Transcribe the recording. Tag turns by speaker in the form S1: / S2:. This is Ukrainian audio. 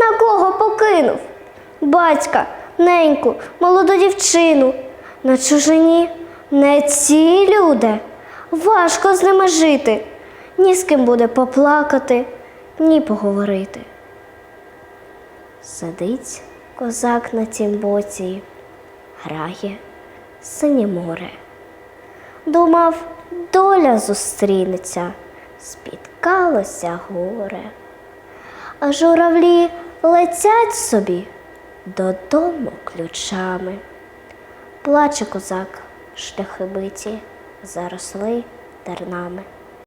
S1: на кого покинув? Батька, неньку, молоду дівчину, на чужині не ці люди, важко з ними жити, ні з ким буде поплакати, ні поговорити. Сидить козак на тім боці, грає синє море. Думав, доля зустрінеться, спіткалося горе. А журавлі летять собі додому ключами. Плаче козак, шляхи биті, заросли тернами.